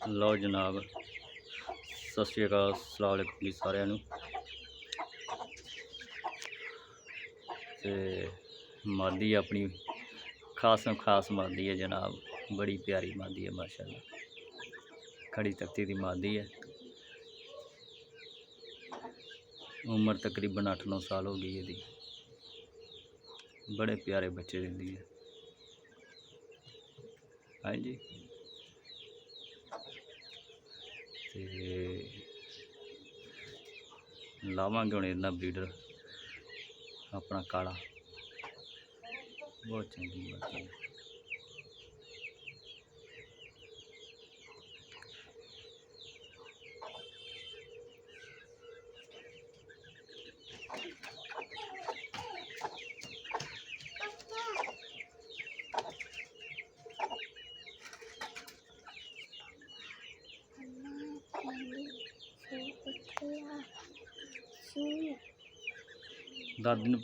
ਲਓ ਜਨਾਬ, ਸਤਿ ਸ਼੍ਰੀ ਅਕਾਲ ਅਸਲਾਮ ਅਲੈਕੁਮ ਜੀ ਸਾਰਿਆਂ ਨੂੰ। ਤੇ ਮਾਦੀ ਆਪਣੀ ਖਾਸਮ ਖਾਸ ਮਾਦੀ ਹੈ ਜਨਾਬ, ਬੜੀ ਪਿਆਰੀ ਮਾਦੀ ਹੈ, ਮਾਸ਼ਾਅੱਲਾ। ਖੜੀ ਤਖਤੀ ਦੀ ਮਾਦੀ ਹੈ। ਉਮਰ ਤਕਰੀਬਨ 8-9 ਸਾਲ ਹੋ ਗਈ ਇਹਦੀ। ਬੜੇ ਪਿਆਰੇ ਬੱਚੇ ਦਿੰਦੀ ਹੈ। ਹਾਂਜੀ ਤੇ ਲਾਵਾਂਗੇ ਹੁਣ ਇਹਨਾਂ ਬਰੀਡਰ ਆਪਣਾ ਕਾਲਾ ਬਹੁਤ ਚੰਗੀ ਬਾਤ ਹੈ ਦਾਦੀ ਨੂੰ দার্জিলিং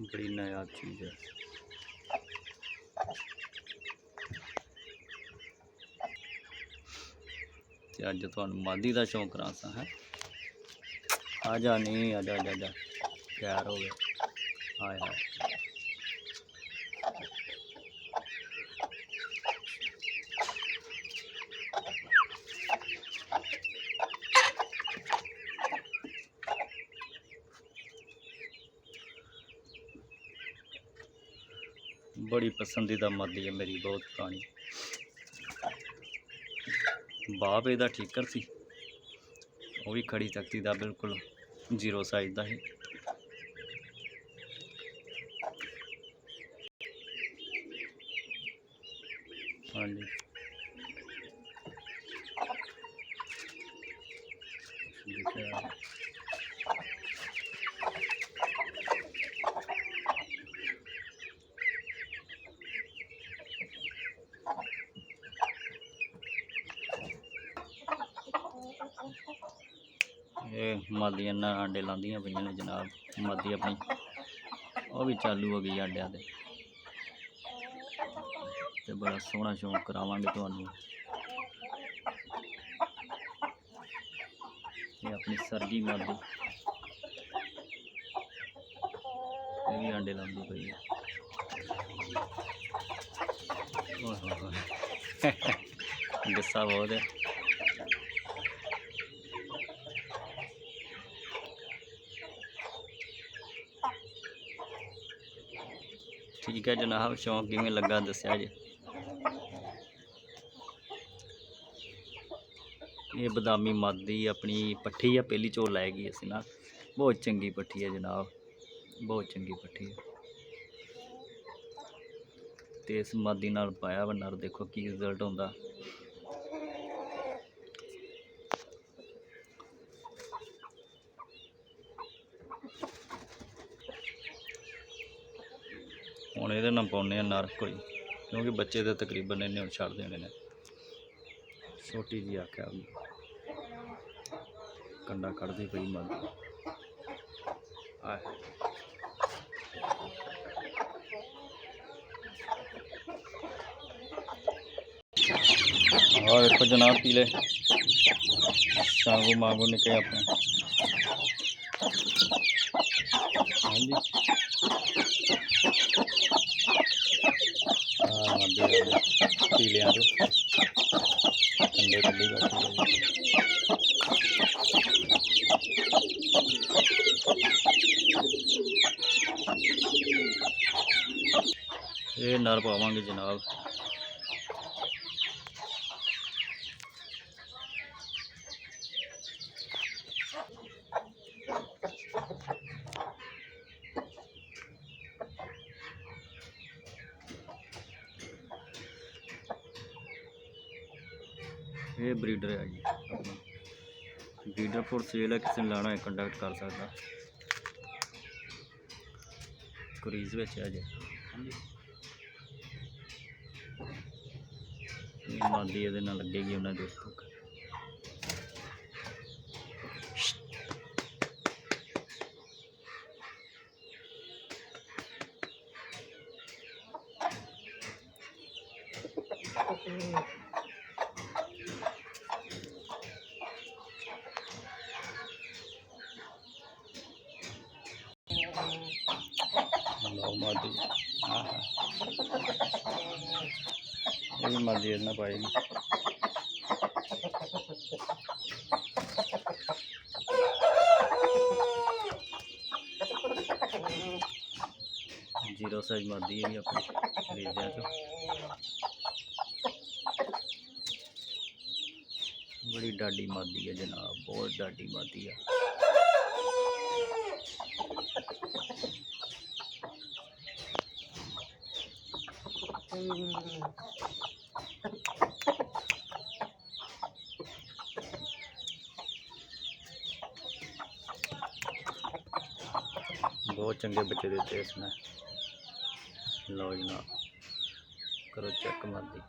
ਬੜੀ ਨਾਯਾਬ ਚੀਜ਼ ਹੈ। ਤੇ ਅੱਜ ਤੁਹਾਨੂੰ ਮਾਦੀ ਦਾ ਸ਼ੌਂਕ ਕਰਾਂਸਾ ਹੈ। ਆ ਜਾ ਨਹੀਂ ਆ ਜਾ ਆ ਜਾ, ਜਾ। ਤਿਆਰ ਹੋ ਗਏ। ਹਾਏ ਹਾਏ ਬੜੀ ਪਸੰਦੀਦਾ ਮਾਦੀ ਹੈ ਮੇਰੀ ਬਹੁਤ ਪੁਰਾਣੀ। ਇਹਦਾ ਠੀਕਰ ਸੀ। ਉਹ ਵੀ ਖੜੀ ਤਖਤੀ ਦਾ ਬਿਲਕੁਲ ਜ਼ੀਰੋ ਸਾਈਜ਼ ਦਾ ਹੈ ਹਾਂਜੀ। ਦੇਖਿਆ। ਇਹ ਮਾਦੀਆਂ ਨਾਲ ਆਂਡੇ ਲਾਉਂਦੀਆਂ ਪਈਆਂ ਨੇ ਜਨਾਬ ਮਾਦੀ ਆਪਣੀ। ਉਹ ਵੀ ਚਾਲੂ ਹੋ ਗਈ ਆਂਡਿਆਂ ਦੇ। ਤੇ ਬੜਾ ਸੋਹਣਾ ਸ਼ੌਂਕ ਕਰਾਵਾਂਗੇ ਤੁਹਾਨੂੰ। ਇਹ ਆਪਣੀ ਸਰਦੀ ਮਾਦੀ ਇਹ ਵੀ ਆਂਡੇ ਲਾਉਂਦੀ ਪਈ ਹੈ। ਗੁੱਸਾ ਬਹੁਤ ਹੈ। ਠੀਕ ਹੈ, ਜਨਾਬ, ਸ਼ੌਂਕ ਕਿਵੇਂ ਲੱਗਾ ਦੱਸਿਆ ਜੀ? ਇਹ ਬਦਾਮੀ ਮਾਦੀ ਆਪਣੀ ਪੱਠੀ ਆ, ਪਹਿਲੀ ਚੋਰ ਲੈ ਗਈ ਅਸੀਂ ਨਾ ਬਹੁਤ ਚੰਗੀ ਪੱਠੀ ਹੈ ਜਨਾਬ, ਬਹੁਤ ਚੰਗੀ ਪੱਠੀ ਹੈ। ਤੇ ਇਸ ਮਾਦੀ ਨਾਲ ਪਾਇਆ ਵਾ, ਨਰ ਦੇਖੋ ਕੀ ਰਿਜ਼ਲਟ ਹੁੰਦਾ ਹੁਣ ਇਹਦੇ ਨਾਲ ਪਾਉਂਦੇ ਆ ਨਰ ਕੋਈ ਕਿਉਂਕਿ ਬੱਚੇ ਦੇ ਤਕਰੀਬਨ ਇਹਨੇ ਹੁਣ ਛੱਡ ਦੇਣੇ ਨੇ ਛੋਟੀ ਜੀ ਆਖਿਆ ਵੀ ਕੰਡਾ ਕੱਢਦੀ ਪਈ ਮੱਝ ਆਹ और देखो जनाब पीले शांगू मांगू निकले अपने हाँ जी पी लिया तो ठंडे ठंडी बात ये नार पावे जनाब ਇਹ ਬਰੀਡਰ ਹੈ ਜੀ ਆਪਣਾ। ਬਰੀਡਰ ਫੋਰ ਸੇਲ ਹੈ ਕਿਸੇ ਨੇ ਲੈਣਾ ਹੈ ਕੰਟੈਕਟ ਕਰ ਸਕਦਾ। ਕੁਰੀਜ਼ ਵਿੱਚ ਹੈ ਜੀ। ਇਹ ਮਾਦੀ ਇਹਦੇ ਨਾਲ ਲੱਗੇਗੀ ਉਹਨਾਂ ਦੇ ਮਾਦੀ ਆਹ ਇਹ ਵੀ ਮਾਦੀ ਇਹਨਾਂ ਪਾਏਗੀ ਜ਼ੀਰੋ ਸਾਈਜ਼ ਮਾਦੀ ਹੈ ਵੀ ਆਪਣੀ ਖਰੀਦਿਆ ਚੋਂ ਬੜੀ ਡਾਡੀ ਮਾਦੀ ਹੈ ਜਨਾਬ ਬਹੁਤ ਡਾਡੀ ਮਾਦੀ ਹੈ ਬਹੁਤ ਚੰਗੇ ਬੱਚੇ ਦਿੱਤੇ ਇਸਨੇ ਲਓ ਜਨਾਬ ਕਰੋ ਚੈੱਕ ਮਾਦੀ